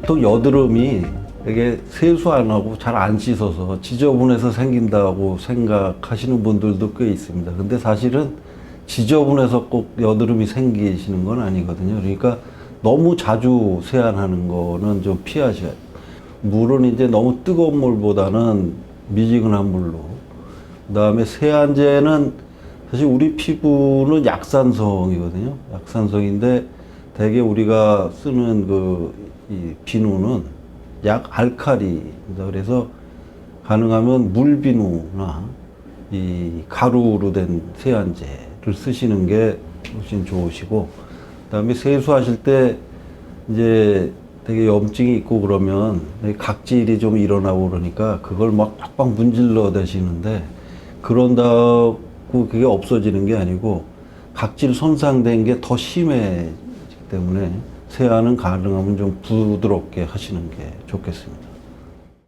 보통 여드름이 되게 세수 안 하고 잘 안 씻어서 지저분해서 생긴다고 생각하시는 분들도 꽤 있습니다. 근데 사실은 지저분해서 꼭 여드름이 생기시는 건 아니거든요. 그러니까 너무 자주 세안하는 거는 좀 피하셔야 돼요. 물은 이제 너무 뜨거운 물보다는 미지근한 물로. 그 다음에 세안제는 사실 우리 피부는 약산성이거든요. 약산성인데 대개 우리가 쓰는 그 이 비누는 약 알칼리입니다. 그래서 가능하면 물 비누나 이 가루로 된 세안제를 쓰시는 게 훨씬 좋으시고 그다음에 세수하실 때 이제 되게 염증이 있고 그러면 각질이 좀 일어나고 그러니까 그걸 막 빡빡 문질러 대시는데 그런다고 그게 없어지는 게 아니고 각질 손상된 게 더 심해지기 때문에 세안은 가능하면 좀 부드럽게 하시는 게 좋겠습니다.